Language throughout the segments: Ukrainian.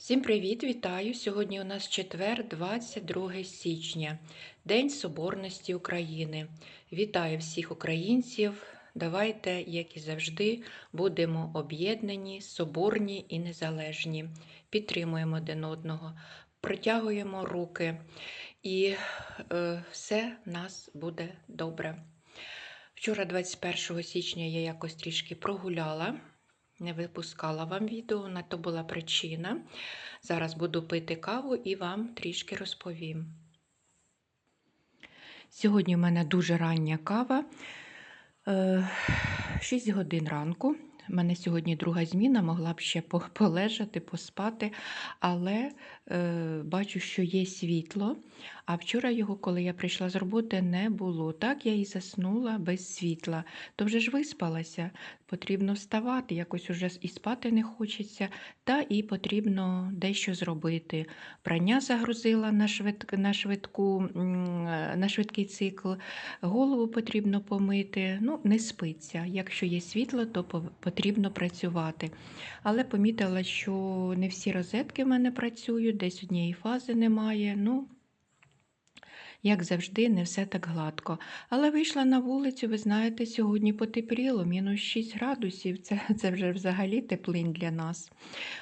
Всім привіт, вітаю! Сьогодні у нас четвер, 22 січня, День Соборності України. Вітаю всіх українців. Давайте, як і завжди, будемо об'єднані, соборні і незалежні. Підтримуємо один одного, протягуємо руки, і е, все нас буде добре. Вчора, 21 січня, я якось трішки прогуляла. Не випускала вам відео, на то була причина. Зараз буду пити каву і вам трішки розповім. Сьогодні в мене дуже рання кава, 6 годин ранку. У мене сьогодні друга зміна, могла б ще полежати, поспати, але е, бачу, що є світло. А вчора його, коли я прийшла з роботи, не було. Так я і заснула без світла. То вже ж виспалася, потрібно вставати, якось уже і спати не хочеться, та і потрібно дещо зробити. Прання загрузила на швид, на, швидку, на швидкий цикл, голову потрібно помити. Ну, не спиться. Якщо є світло, то потрібно працювати. Але помітила, що не всі розетки в мене працюють, десь однієї фази немає. Ну, як завжди, не все так гладко. Але вийшла на вулицю, ви знаєте, сьогодні потепліло, мінус 6 градусів. Це це вже взагалі теплинь для нас.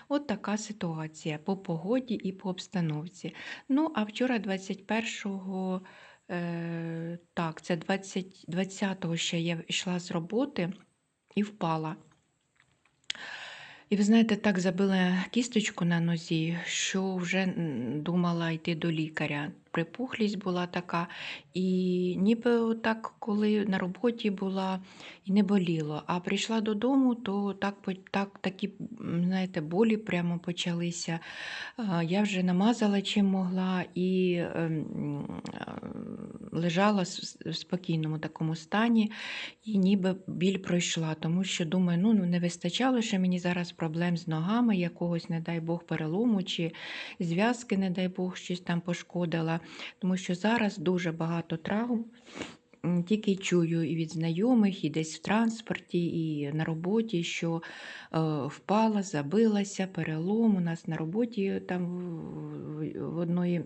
От така ситуація по погоді і по обстановці. Ну, а вчора, 21-го, е, так, це 20, 20-го ще я йшла з роботи і впала. І ви знаєте, так забила кісточку на нозі, що вже думала йти до лікаря припухлість була така, і ніби так, коли на роботі була і не боліло. А прийшла додому, то так, так, такі знаєте, болі прямо почалися. Я вже намазала чим могла і ем, лежала в спокійному такому стані, і ніби біль пройшла, тому що думаю, ну не вистачало ще мені зараз проблем з ногами, якогось, не дай Бог, перелому чи зв'язки, не дай Бог, щось там пошкодила тому що зараз дуже багато травм. Тільки чую і від знайомих, і десь в транспорті, і на роботі, що е, впала, забилася, перелом. У нас на роботі там в, одної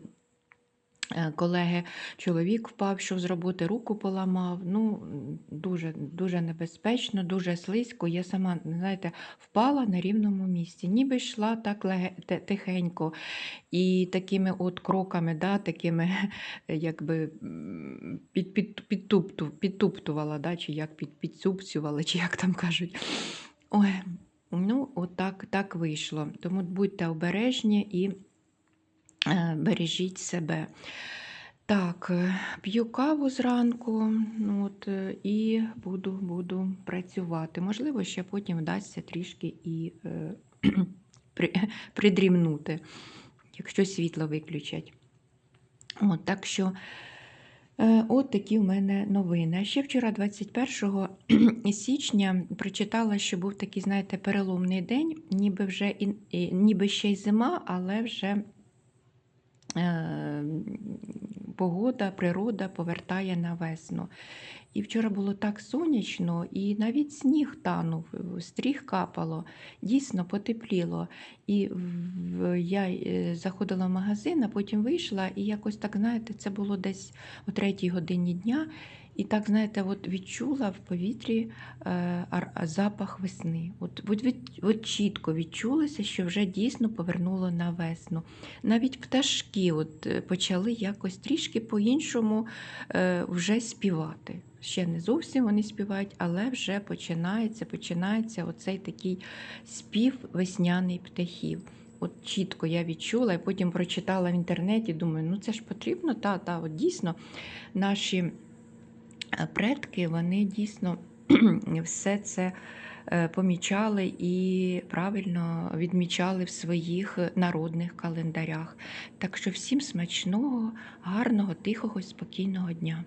колеги чоловік впав, що з роботи руку поламав. Ну, Дуже дуже небезпечно, дуже слизько. Я сама, знаєте, впала на рівному місці, ніби йшла так тихенько. І такими от кроками, да, такими, якби під, під, підтупту, підтуптувала, да, чи як під, підцупцювала, чи як там кажуть. Ой, ну, от так, так вийшло. Тому будьте обережні і. Е, бережіть себе. Так, е, п'ю каву зранку ну от, е, і буду буду працювати. Можливо, ще потім вдасться трішки і е, при, придрімнути, якщо світло виключать. От, Так що е, от такі в мене новини. Ще вчора, 21 січня, прочитала, що був такий, знаєте, переломний день, ніби вже ніби ще й зима, але вже. Е, погода, природа повертає на весну. І вчора було так сонячно, і навіть сніг танув, стріх капало, дійсно потепліло. І я е, заходила в магазин, а потім вийшла, і якось так, знаєте, це було десь о третій годині дня. І так, знаєте, от відчула в повітрі е, запах весни. От, от, від, от чітко відчулося, що вже дійсно повернуло на весну. Навіть пташки от, е, почали якось трішки по-іншому е, вже співати. Ще не зовсім вони співають, але вже починається починається оцей такий спів весняний птахів. От чітко я відчула, і потім прочитала в інтернеті, думаю, ну це ж потрібно, та, та, от дійсно наші предки вони дійсно все це е, помічали і правильно відмічали в своїх народних календарях. Так що всім смачного, гарного, тихого, спокійного дня.